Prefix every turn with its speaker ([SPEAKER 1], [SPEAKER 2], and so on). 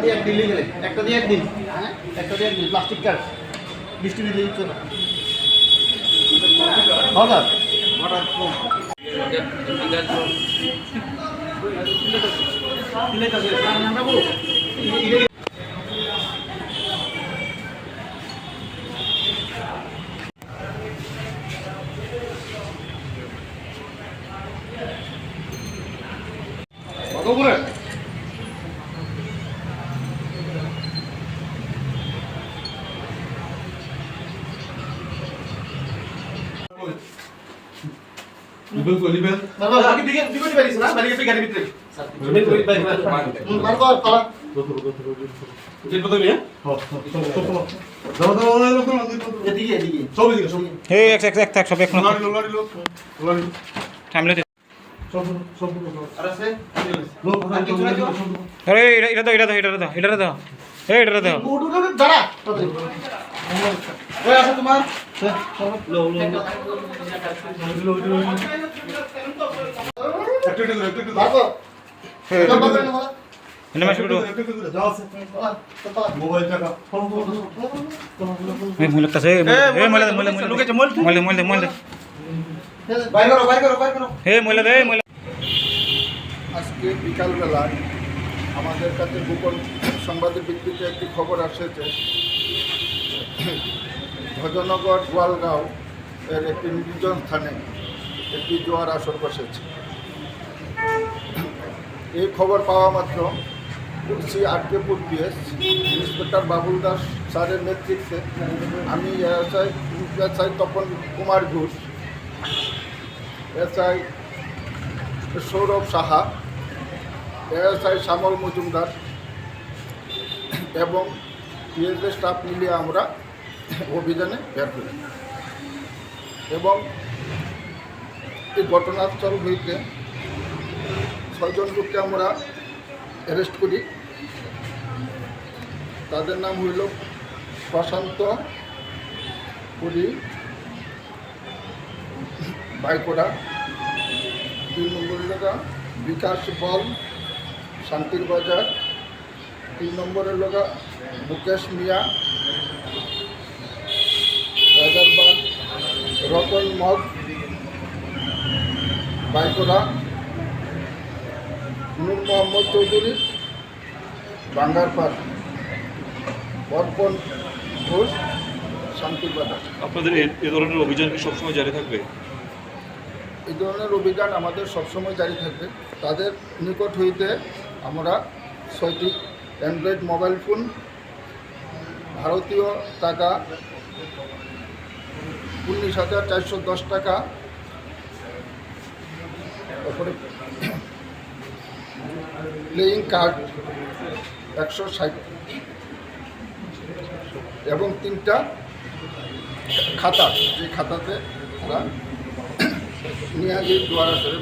[SPEAKER 1] একটা দিয়ে একদিন একটা দিয়ে একদিন হ্যাঁ? প্লাস্টিক কার্ড বৃষ্টি দিলে দিচ্ছ না। হঠাৎ হঠাৎ কম। দিলেইতাছে, না, না। কত করে বাবা বাকি দিকে দিকে পারিস না বাড়ি গেছে গাড়ি ভিতরে
[SPEAKER 2] এটা দাও এটা দাও এটা দাও এটা দাও
[SPEAKER 1] ওই আছে তোমার?
[SPEAKER 3] আজকে বিকালবেলায় আমাদের কাছে গোপন সংবাদের ভিত্তিতে একটি খবর আসেছে। ভজনগর গোয়ালগাঁও এর একটি নির্জন স্থানে একটি জোয়ার আসর বসেছে। এই খবর পাওয়া মাত্র সি আরকেপুর পিএস ইন্সপেক্টর বাবুল দাস স্যারের নেতৃত্বে। আমি SI SI Tapan Kumar Ghosh, SI Sourav Saha ASI Shyamal Majumdar এবং পিএসএ স্টাফ মিলিয়ে আমরা অভিযানে বের করি এবং এই ঘটনাস্থল হইতে ছয়জন লোককে আমরা অ্যারেস্ট করি। তাদের নাম হইল প্রশান্ত পুরী বাইকোড়া, দুই নম্বর লোকা বিকাশ বল, শান্তির বাজার। তিন নম্বরের লোকা মুকেশ মিয়া রতন মগ বাইকোলা নূর মোহাম্মদ চৌধুরী বাঙ্গারপাড় অর্পণ ঘোষ শান্তির
[SPEAKER 4] আপনাদের এ- এ ধরনের অভিযান কি সবসময় জারি থাকবে?
[SPEAKER 3] এই ধরনের অভিযান আমাদের সবসময় জারি থাকবে। তাদের নিকট হইতে আমরা ছয়টি অ্যান্ড্রয়েড মোবাইল ফোন ভারতীয় টাকা উনিশ হাজার চারশো দশ টাকা। তারপরে প্লেয়িং কার্ড একশো ষাট। এবং তিনটা খাতা, যে খাতাতে তারা নিয়ে গিয়ে দুয়ারা সরে